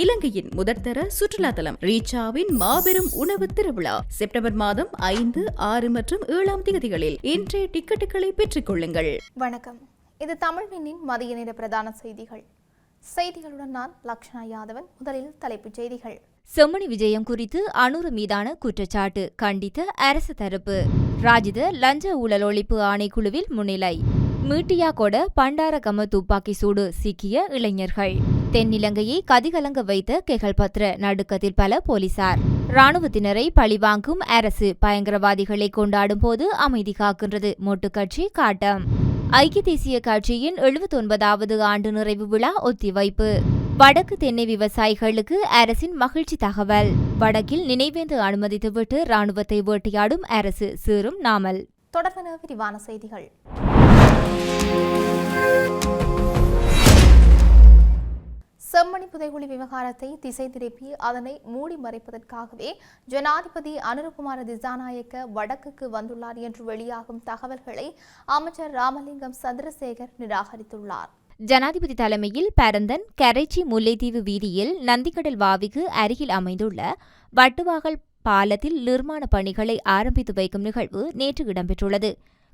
இலங்கையின் முதற்தர சுற்றுலா தலம் ரீச்சாவின் மாபெரும் உணவு திருவிழா. செப்டம்பர் மாதம் ஐந்து ஆறு மற்றும் ஏழாம் தேதிகளில் இன்றைய டிக்கெட்டுகளை பெற்றுக் கொள்ளுங்கள் வணக்கம். இது தமிழ்வினின் மதிய நேர பிரதான செய்திகள். செய்திகளுடன் நான் லக்ஷனா யாதவன் முதலில் தலைப்புச் செய்திகள். செம்மணி விஜயம் குறித்து அனுர மீதான குற்றச்சாட்டு கண்டித்த அரசு தரப்பு. ராஜித லஞ்ச ஊழல் ஒழிப்பு ஆணைக்குழுவில் முன்னிலை. மீட்டியாகொட பண்டாரகம துப்பாக்கி சூடு சிக்கிய இளைஞர்கள். தென்னிலங்கையை கதிகலங்க வைத்த கெகல்பத்ர நடுக்கத்தில் பல போலீசார். ராணுவத்தினரை பழிவாங்கும் அரசு பயங்கரவாதிகளை கொண்டாடும் போது அமைதி காக்கின்றது. மொட்டுக்கட்சி காட்டம். ஐக்கிய தேசிய கட்சியின் எழுபத்தொன்பதாவது ஆண்டு நிறைவு விழா ஒத்திவைப்பு. வடக்கு தென்னை விவசாயிகளுக்கு அரசின் மகிழ்ச்சி தகவல். வடக்கில் நினைவேந்து அனுமதித்துவிட்டு ராணுவத்தை வேட்டையாடும் அரசு சீரும் நாமல். தொடர்பான விரிவான செய்திகள். செம்மணி புதைகுழி விவகாரத்தை திசை திருப்பி அதனை மூடி மறைப்பதற்காகவே ஜனாதிபதி அனுரகுமார திசாநாயக்க வடக்குக்கு வந்துள்ளார் என்று வெளியாகும் தகவல்களை அமைச்சர் ராமலிங்கம் சந்திரசேகர் நிராகரித்துள்ளார். ஜனாதிபதி தலைமையில் பரந்தன் கரைச்சி முல்லைத்தீவு வீதியில் நந்திக்கடல் வாவிக்கு அருகில் அமைந்துள்ள வட்டுவாகல் பாலத்தில் நிர்மாண பணிகளை ஆரம்பித்து வைக்கும் நிகழ்வு நேற்று இடம்பெற்றுள்ளது.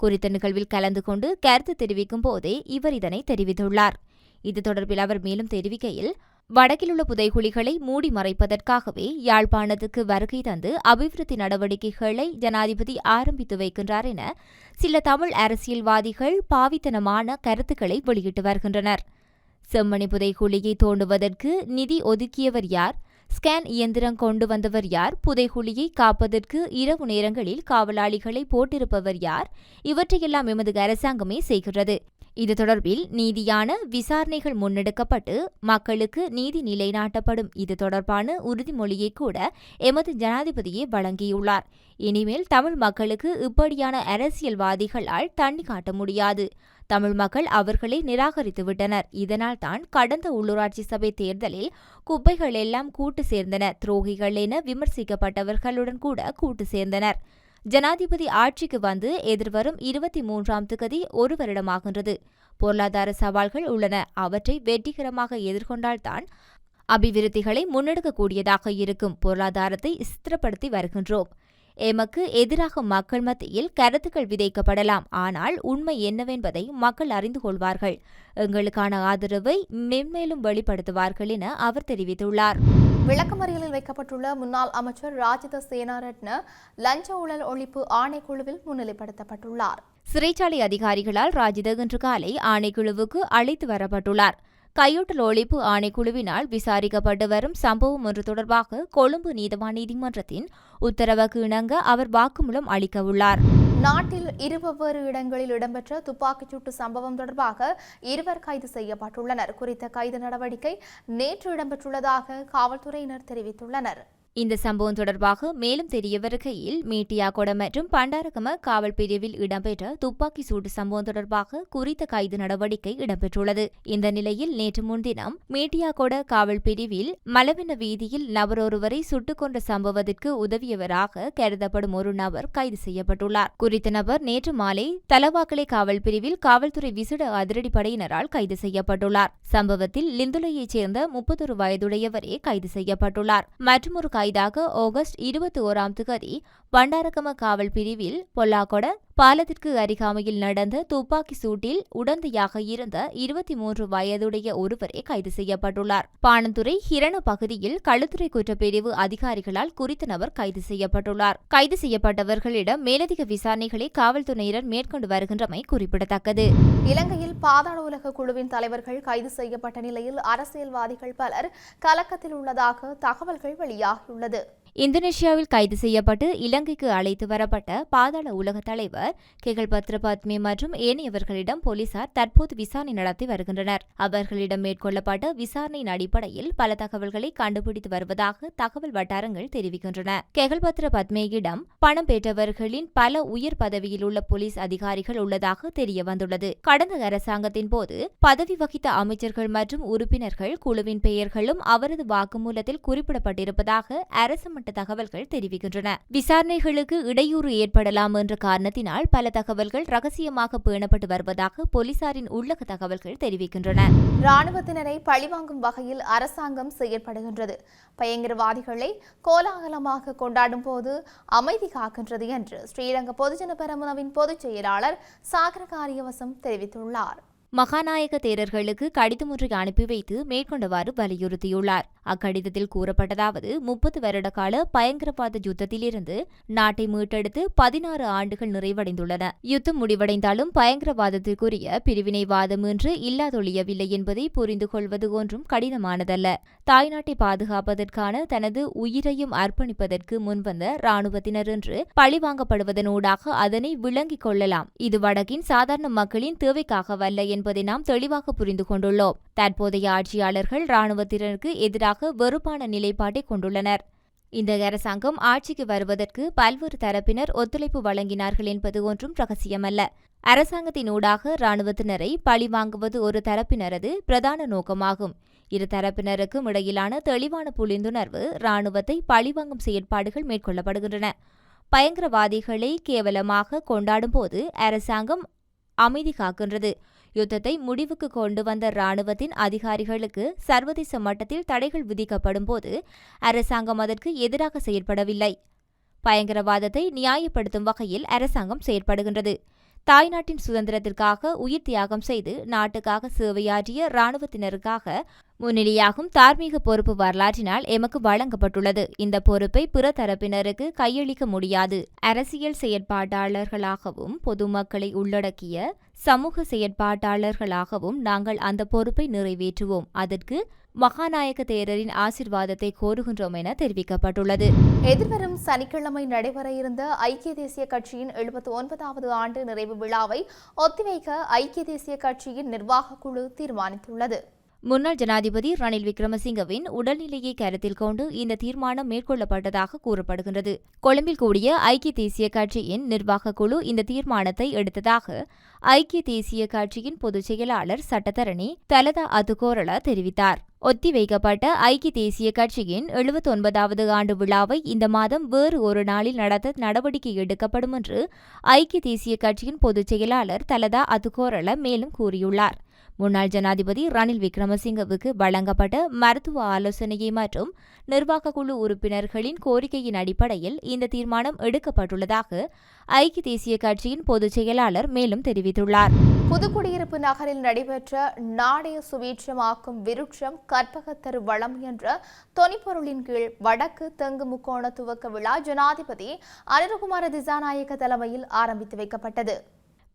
குறித்த நிகழ்வில் கலந்து கொண்டு கருத்து தெரிவிக்கும் போதே இவர் இதனை தெரிவித்துள்ளார். இது தொடர்பில் அவர் மேலும் தெரிவிக்கையில் வடக்கிலுள்ள புதைகுழிகளை மூடி மறைப்பதற்காகவே யாழ்ப்பாணத்துக்கு வருகை தந்து அபிவிருத்தி நடவடிக்கைகளை ஜனாதிபதி ஆரம்பித்து வைக்கின்றார் என சில தமிழ் அரசியல்வாதிகள் பாவித்தனமான கருத்துக்களை வெளியிட்டு வருகின்றனர். செம்மணி புதைகுழியை தோண்டுவதற்கு நிதி ஒதுக்கியவர் யார்? ஸ்கேன் இயந்திரம் கொண்டு வந்தவர் யார்? புதைகுழியை காப்பதற்கு இரவு நேரங்களில் காவலாளிகளை போட்டிருப்பவர் யார்? இவற்றையெல்லாம் எமது அரசாங்கமே செய்கிறது இது தொடர்பில் நீதியான விசாரணைகள் முன்னெடுக்கப்பட்டு மக்களுக்கு நீதி நிலைநாட்டப்படும். இது தொடர்பான உறுதிமொழியை கூட எமது ஜனாதிபதியே வழங்கியுள்ளார். இனிமேல் தமிழ் மக்களுக்கு இப்படியான அரசியல்வாதிகளால் தண்ணி காட்ட முடியாது. தமிழ் மக்கள் அவர்களை நிராகரித்துவிட்டனர் இதனால் தான் கடந்த உள்ளூராட்சி சபை தேர்தலில் குப்பைகள் எல்லாம் கூட்டு சேர்ந்தன துரோகிகள் என விமர்சிக்கப்பட்டவர்களுடன் கூட கூட்டு சேர்ந்தனர். ஜனாதிபதி ஆட்சிக்கு வந்து எதிர்வரும் இருபத்தி மூன்றாம் திகதி ஒரு வருடமாகின்றது. பொருளாதார சவால்கள் உள்ளன. அவற்றை வெற்றிகரமாக எதிர்கொண்டால்தான் அபிவிருத்திகளை முன்னெடுக்கக்கூடியதாக இருக்கும். பொருளாதாரத்தை ஸ்திரப்படுத்தி வருகின்றோம். எமக்கு எதிராக மக்கள் மத்தியில் கருத்துக்கள் விதைக்கப்படலாம். ஆனால் உண்மை என்னவென்பதை மக்கள் அறிந்து கொள்வார்கள். எங்களுக்கான ஆதரவை மென்மேலும் வெளிப்படுத்துவார்கள் என அவர் தெரிவித்துள்ளார். விளக்கமறியலில் வைக்கப்பட்டுள்ள முன்னாள் அமைச்சர் ராஜித சேனாரட்ன லஞ்ச ஊழல் ஒழிப்பு ஆணைக்குழுவில் முன்னிலைப்படுத்தப்பட்டுள்ளார். சிறைச்சாலை அதிகாரிகளால் ராஜித இன்று காலை ஆணைக்குழுவுக்கு அழைத்து வரப்பட்டுள்ளார். கையூட்டல் ஒழிப்பு ஆணைக்குழுவினால் விசாரிக்கப்பட்டு வரும் சம்பவம் ஒன்று தொடர்பாக கொழும்பு நீதவான் நீதிமன்றத்தின் உத்தரவுக்கு இணங்க அவர் வாக்குமூலம் அளிக்கவுள்ளார் நாட்டில் இரு வெவ்வேறு இடங்களில் இடம்பெற்ற துப்பாக்கிச்சூட்டு சம்பவம் தொடர்பாக இருவர் கைது செய்யப்பட்டுள்ளனர். குறித்த கைது நடவடிக்கை நேற்று இடம்பெற்றுள்ளதாக காவல்துறையினர் தெரிவித்துள்ளனர். இந்த சம்பவம் தொடர்பாக மேலும் தெரிய வருகையில் மற்றும் பண்டாரகம காவல் பிரிவில் இடம்பெற்ற துப்பாக்கி சூடு சம்பவம் தொடர்பாக குறித்த கைது நடவடிக்கை இடம்பெற்றுள்ளது. இந்த நிலையில் நேற்று முன்தினம் மீட்டியாகொட காவல் பிரிவில் மலவின வீதியில் நபர் ஒருவரை சுட்டுக் கொன்ற சம்பவத்திற்கு உதவியவராக கருதப்படும் ஒரு நபர் கைது செய்யப்பட்டுள்ளார். குறித்த நபர் நேற்று மாலை தலவாக்கலை காவல் பிரிவில் காவல்துறை விசேட அதிரடிப்படையினரால் கைது செய்யப்பட்டுள்ளார். சம்பவத்தில் லிந்துலையைச் சேர்ந்த முப்பத்தொரு வயதுடையவரே கைது செய்யப்பட்டுள்ளார். மற்றொரு கைதாக ஆகஸ்ட் இருபத்தி ஓராம் திகதி பண்டாரகம காவல் பிரிவில் பொல்லாகொட பாலத்திற்கு அருகாமையில் நடந்த துப்பாக்கி சூட்டில் உடந்தையாக இருந்த இருபத்தி மூன்று வயதுடைய ஒருவரே கைது செய்யப்பட்டுள்ளார். பாணந்துறை ஹிரண பகுதியில் களுத்துறை குற்றப்பிரிவு அதிகாரிகளால் குறித்த நபர் கைது செய்யப்பட்டுள்ளார். கைது செய்யப்பட்டவர்களிடம் மேலதிக விசாரணைகளை காவல்துறையினர் மேற்கொண்டு வருகின்றமை குறிப்பிடத்தக்கது. இலங்கையில் பாதாள உலக குழுவின் தலைவர்கள் கைது செய்யப்பட்ட நிலையில் அரசியல்வாதிகள் பலர் கலக்கத்தில் உள்ளதாக தகவல்கள் வெளியாகியுள்ளது. இந்தோனேஷியாவில் கைது செய்யப்பட்டு இலங்கைக்கு அழைத்து வரப்பட்ட பாதாள உலக தலைவர் கெகல் பத்ரபாத்மி மற்றும் ஏனையவர்களிடம் போலீசார் தற்போது விசாரணை நடத்தி வருகின்றனர். அவர்களிடம் மேற்கொள்ளப்பட்ட விசாரணையின் அடிப்படையில் பல தகவல்களை கண்டுபிடித்து வருவதாக தகவல் வட்டாரங்கள் தெரிவிக்கின்றன. கெகல் பத்ரபத்மியிடம் பணம் பெற்றவர்களின் பல உயர் பதவியில் உள்ள போலீஸ் அதிகாரிகள் உள்ளதாக தெரிய வந்துள்ளது. கடந்த அரசாங்கத்தின் போது பதவி வகித்த அமைச்சர்கள் மற்றும் உறுப்பினர்கள் குழுவின் பெயர்களும் அவரது வாக்குமூலத்தில் குறிப்பிடப்பட்டிருப்பதாக அரசு உயர்மட்ட தகவல்கள் தெரிவிக்கின்றன. விசாரணைகளுக்கு இடையூறு ஏற்படலாம் என்ற காரணத்தினால் பல தகவல்கள் ரகசியமாக பேணப்பட்டு வருவதாக போலீசாரின் உள்ளக தகவல்கள் தெரிவிக்கின்றன. இராணுவத்தினரை பழிவாங்கும் வகையில் அரசாங்கம் செயற்படுகின்றது. பயங்கரவாதிகளை கோலாகலமாக கொண்டாடும் போது அமைதி காக்கின்றது என்று ஸ்ரீலங்கா பொதுஜன பெரமுனவின் பொதுச் செயலாளர் சாகர காரியவசம் தெரிவித்துள்ளார். மகாநாயக தேரர்களுக்கு கடிதம் ஒன்றை அனுப்பி வைத்து மேற்கொண்டவாறு வலியுறுத்தியுள்ளார். அக்கடிதத்தில் கூறப்பட்டதாவது முப்பது வருட கால பயங்கரவாத யுத்தத்திலிருந்து நாட்டை மீட்டெடுத்து பதினாறு ஆண்டுகள் நிறைவடைந்துள்ளன. யுத்தம் முடிவடைந்தாலும் பயங்கரவாதத்திற்குரிய பிரிவினைவாதம் என்று இல்லாதொழியவில்லை என்பதை புரிந்து கொள்வது ஒன்றும் கடினமானதல்ல. தாய்நாட்டை பாதுகாப்பதற்கான தனது உயிரையும் அர்ப்பணிப்பதற்கு முன்வந்த இராணுவத்தினர் என்று பழிவாங்கப்படுவதனூடாக அதனை விளங்கிக் கொள்ளலாம். இது வடக்கின் சாதாரண மக்களின் தேவைக்காகவல்ல என்பதை நாம் தெளிவாக புரிந்து கொண்டுள்ளோம். தற்போதைய ஆட்சியாளர்கள் இராணுவத்தினருக்கு எதிராக வெறுப்பான நிலைப்பாட்டை கொண்டுள்ளனர். இந்த அரசாங்கம் ஆட்சிக்கு வருவதற்கு பல்வேறு தரப்பினர் ஒத்துழைப்பு வழங்கினார்கள் என்பது ஒன்றும் ரகசியமல்ல. அரசாங்கத்தினூடாக இராணுவத்தினரை பழிவாங்குவது ஒரு தரப்பினரது பிரதான நோக்கமாகும். இரு தரப்பினருக்கும் இடையிலான தெளிவான புரிந்துணர்வு இராணுவத்தை பழிவாங்கும் செயற்பாடுகள் மேற்கொள்ளப்படுகின்றன. பயங்கரவாதிகளை கேவலமாக கொண்டாடும்போது அரசாங்கம் அமைதி காக்கின்றது. யுத்தத்தை முடிவுக்கு கொண்டு வந்த இராணுவத்தின் அதிகாரிகளுக்கு சர்வதேச மட்டத்தில் தடைகள் விதிக்கப்படும் போது அரசாங்கம் அதற்கு எதிராக செயற்படவில்லை. பயங்கரவாதத்தை நியாயப்படுத்தும் வகையில் அரசாங்கம் செயற்படுகின்றது. தாய்நாட்டின் சுதந்திரத்திற்காக உயிர் தியாகம் செய்து நாட்டுக்காக சேவையாற்றிய இராணுவத்தினருக்காக முன்னிலையாகும் தார்மீக பொறுப்பு வரலாற்றினால் எமக்கு வழங்கப்பட்டுள்ளது. இந்த பொறுப்பை பிற தரப்பினருக்கு கையளிக்க முடியாது. அரசியல் செயற்பாட்டாளர்களாகவும் பொதுமக்களை உள்ளடக்கிய சமூக செயற்பாட்டாளர்களாகவும் நாங்கள் அந்த பொறுப்பை நிறைவேற்றுவோம். அதற்கு மகாநாயக தேரரின் ஆசிர்வாதத்தை கோருகின்றோம் என தெரிவிக்கப்பட்டுள்ளது. எதிர்வரும் சனிக்கிழமை நடைபெற இருந்த ஐக்கிய தேசிய கட்சியின் எழுபத்தி ஒன்பதாவது ஆண்டு நிறைவு விழாவை ஒத்திவைக்க ஐக்கிய தேசிய கட்சியின் நிர்வாகக் குழு தீர்மானித்துள்ளது. முன்னாள் ஜனாதிபதி ரணில் விக்ரமசிங்கவின் உடல்நிலையை கருத்தில் கொண்டு இந்த தீர்மானம் மேற்கொள்ளப்பட்டதாக கூறப்படுகின்றது. கொழும்பில் கூடிய ஐக்கிய தேசிய கட்சியின் நிர்வாகக் குழு இந்த தீர்மானத்தை எடுத்ததாக ஐக்கிய தேசிய கட்சியின் பொதுச் செயலாளர் சட்டத்தரணி தலதா அதுகோரள தெரிவித்தார். ஒத்திவைக்கப்பட்ட ஐக்கிய தேசிய கட்சியின் எழுபத்தொன்பதாவது ஆண்டு விழாவை இந்த மாதம் வேறு ஒரு நாளில் நடத்த நடவடிக்கை எடுக்கப்படும் என்று ஐக்கிய தேசிய கட்சியின் பொதுச் செயலாளர் தலதா அதுகோரள மேலும் கூறியுள்ளார். முன்னாள் ஜனாதிபதி ரணில் விக்ரமசிங்கவுக்கு வழங்கப்பட்ட மருத்துவ ஆலோசனையை மற்றும் நிர்வாக குழு உறுப்பினர்களின் கோரிக்கையின் அடிப்படையில் இந்த தீர்மானம் எடுக்கப்பட்டுள்ளதாக ஐக்கிய தேசிய கட்சியின் பொதுச் செயலாளர் மேலும் தெரிவித்துள்ளார். புதுக்குடியிருப்பு நகரில் நடைபெற்ற நாணய சுவீட்சமாக்கும் விருட்சம் கற்பகத்தரு வளம் என்ற தொனிப்பொருளின் கீழ் வடக்கு தெங்கு முக்கோண துவக்க விழா ஜனாதிபதி அனிருகுமார திசாநாயக்க தலைமையில் ஆரம்பித்து வைக்கப்பட்டது.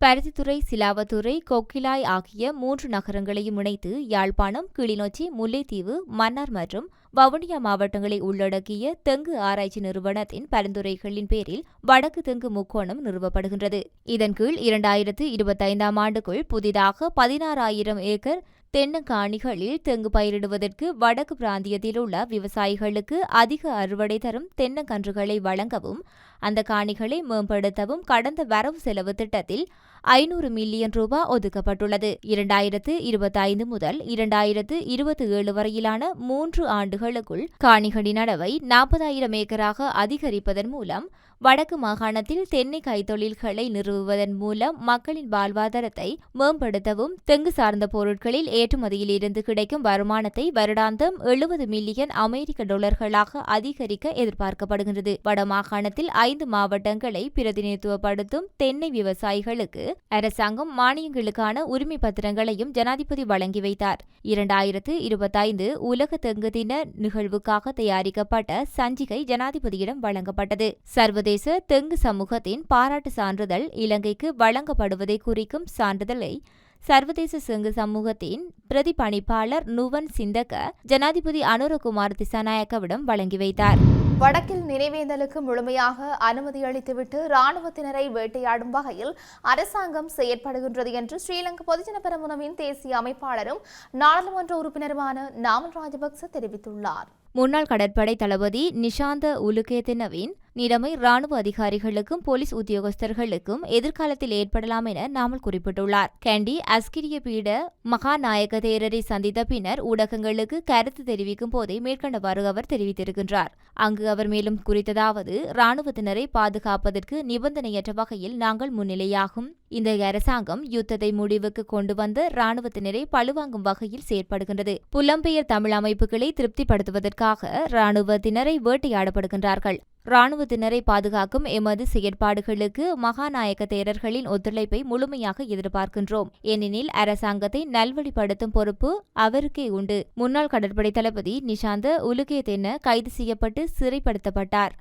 பருத்தித்துறை சிலாவத்துறை கொக்கிலாய் ஆகிய மூன்று நகரங்களையும் இணைத்து யாழ்ப்பாணம் கிளிநொச்சி முல்லைத்தீவு மன்னார் மற்றும் வவுனியா மாவட்டங்களை உள்ளடக்கிய தெங்கு ஆராய்ச்சி நிறுவனத்தின் பரிந்துரைகளின் பேரில் வடக்கு தெங்கு முக்கோணம் நிறுவப்படுகின்றது. இதன் கீழ் இரண்டாயிரத்து இருபத்தைந்தாம் ஆண்டுக்குள் புதிதாக பதினாறாயிரம் ஏக்கர் தென்னங்காணிகளில் தெங்கு பயிரிடுவதற்கு வடக்கு பிராந்தியத்தில் உள்ள விவசாயிகளுக்கு அதிக அறுவடை தரும் தென்னங்கன்றுகளை வழங்கவும் அந்த காணிகளை மேம்படுத்தவும் கடந்த வரவு செலவு திட்டத்தில் ஐநூறு மில்லியன் ரூபாய் ஒதுக்கப்பட்டுள்ளது. இரண்டாயிரத்து இருபத்தைந்து முதல் இரண்டாயிரத்து இருபத்தி ஏழு வரையிலான மூன்று ஆண்டுகளுக்குள் காணிகளின் அளவை நாற்பதாயிரம் ஏக்கராக அதிகரிப்பதன் மூலம் வடக்கு மாகாணத்தில் தென்னை கைத்தொழில்களை நிறுவுவதன் மூலம் மக்களின் வாழ்வாதாரத்தை மேம்படுத்தவும் தெங்கு சார்ந்த பொருட்களில் ஏற்றுமதியில் இருந்து கிடைக்கும் வருமானத்தை வருடாந்தம் எழுபது மில்லியன் அமெரிக்க டாலர்களாக அதிகரிக்க எதிர்பார்க்கப்படுகிறது வடமாகாணத்தில் ஐந்து மாவட்டங்களை பிரதிநிதித்துவப்படுத்தும் தென்னை விவசாயிகளுக்கு அரசாங்கம் மானியங்களுக்கான உரிமை பத்திரங்களையும் ஜனாதிபதி வழங்கி வைத்தார். இரண்டாயிரத்து இருபத்தைந்து உலக தெங்கு தின நிகழ்வுக்காக தயாரிக்கப்பட்ட சஞ்சிகை ஜனாதிபதியிடம் வழங்கப்பட்டது. சர்வதேச தெங்கு சமூகத்தின் பாராட்டு சான்றிதழ் இலங்கைக்கு வழங்கப்படுவதை குறிக்கும் சான்றிதழை சர்வதேச செங்கு சமூகத்தின் பிரதிபலிப்பாளர் நுவன் சிந்தக ஜனாதிபதி அனுரகுமார் திசாநாயக்கவிடம் வழங்கி வைத்தார். வடக்கில் நினைவேந்தலுக்கு முழுமையாக அனுமதி அளித்துவிட்டு ராணுவத்தினரை வேட்டையாடும் வகையில் அரசாங்கம் செயற்படுகின்றது என்று ஸ்ரீலங்கா பொதுஜன பெரமுனவின் தேசிய அமைப்பாளரும் நாடாளுமன்ற உறுப்பினருமான நாமல் ராஜபக்ச தெரிவித்துள்ளார். முன்னாள் கடற்படை தளபதி நிஷாந்த உலுகேதினவின் நிலைமை ராணுவ அதிகாரிகளுக்கும் போலீஸ் உத்தியோகஸ்தர்களுக்கும் எதிர்காலத்தில் ஏற்படலாம் என நாமல் குறிப்பிட்டுள்ளார். கேண்டி அஸ்கிரிய பீட மகாநாயக தேரரை சந்தித்த பின்னர் ஊடகங்களுக்கு கருத்து தெரிவிக்கும் போதே மேற்கண்டவாறு அவர் தெரிவித்திருக்கின்றார். அங்கு அவர் மேலும் குறித்ததாவது ராணுவத்தினரை பாதுகாப்பதற்கு நிபந்தனையற்ற வகையில் நாங்கள் முன்னிலையாகும். இந்த அரசாங்கம் யுத்தத்தை முடிவுக்கு கொண்டு வந்த ராணுவத்தினரை பழுவாங்கும் வகையில் செயற்படுகின்றது. புலம்பெயர் தமிழ் அமைப்புகளை திருப்திப்படுத்துவதற்காக ராணுவத்தினரை வேட்டையாடப்படுகின்றார்கள். இராணுவத்தினரை பாதுகாக்கும் எமது செயற்பாடுகளுக்கு மகாநாயக தேரர்களின் ஒத்துழைப்பை முழுமையாக எதிர்பார்க்கின்றோம். ஏனெனில் அரசாங்கத்தை நல்வழிப்படுத்தும் பொறுப்பு அவருக்கே உண்டு. முன்னாள் கடற்படை தளபதி நிஷாந்த உலுகேதென கைது செய்யப்பட்டு சிறைப்படுத்தப்பட்டார்.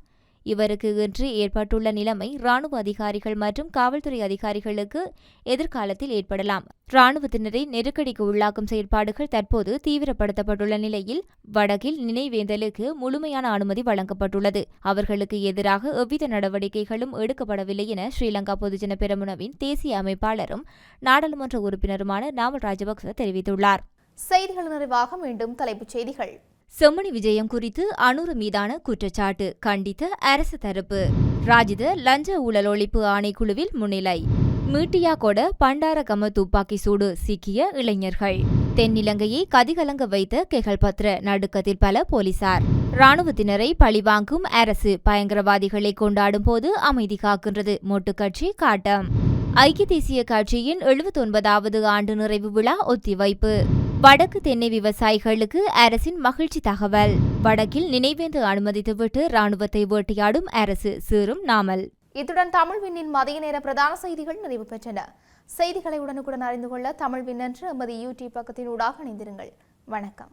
இவருக்கு இன்று ஏற்பட்டுள்ள நிலைமை ராணுவ அதிகாரிகள் மற்றும் காவல்துறை அதிகாரிகளுக்கு எதிர்காலத்தில் ஏற்படலாம். ராணுவத்தினரை நெருக்கடிக்கு உள்ளாக்கும் செயற்பாடுகள் தற்போது தீவிரப்படுத்தப்பட்டுள்ள நிலையில் வடக்கில் நினைவேந்தலுக்கு முழுமையான அனுமதி வழங்கப்பட்டுள்ளது. அவர்களுக்கு எதிராக எவ்வித நடவடிக்கைகளும் எடுக்கப்படவில்லை என ஸ்ரீலங்கா பொதுஜன பெரமுனவின் தேசிய அமைப்பாளரும் நாடாளுமன்ற உறுப்பினருமான நாமல் ராஜபக்ச தெரிவித்துள்ளார். செய்திகள் நிறைவாக மீண்டும் தலைப்புச் செய்திகள். செம்மணி விஜயம் குறித்து அனுர மீதான குற்றச்சாட்டு கண்டித்த அரசு தரப்பு. ராஜித லஞ்ச ஊழல் ஒழிப்பு ஆணைக்குழுவில் முன்னிலை. மீட்டியாகொட பண்டாரகம துப்பாக்கி சூடு சிக்கிய இளைஞர்கள். தென்னிலங்கையை கதிகலங்க வைத்த கெகல்பத்ர நடுக்கத்தில் பல போலீசார். ராணுவத்தினரை பழிவாங்கும் அரசு பயங்கரவாதிகளை கொண்டாடும் போது அமைதி காக்கின்றது மொட்டுக்கட்சி காட்டம். ஐக்கிய தேசிய கட்சியின் எழுபத்தொன்பதாவது ஆண்டு நிறைவு விழா ஒத்திவைப்பு. வடக்கு தென்னை விவசாயிகளுக்கு அரசின் மகிழ்ச்சி தகவல். வடக்கில் நினைவேந்து அனுமதித்துவிட்டு ராணுவத்தை வேட்டையாடும் அரசு சீரும் நாமல். இத்துடன் தமிழ் விண்ணின் மதிய நேர பிரதான செய்திகள் நிறைவு பெற்றன. செய்திகளை உடனுக்குடன் அறிந்து கொள்ள தமிழ் விண்ணன்று எமது யூடியூப் பக்கத்தின் ஊடாக இணைந்திருங்கள். வணக்கம்.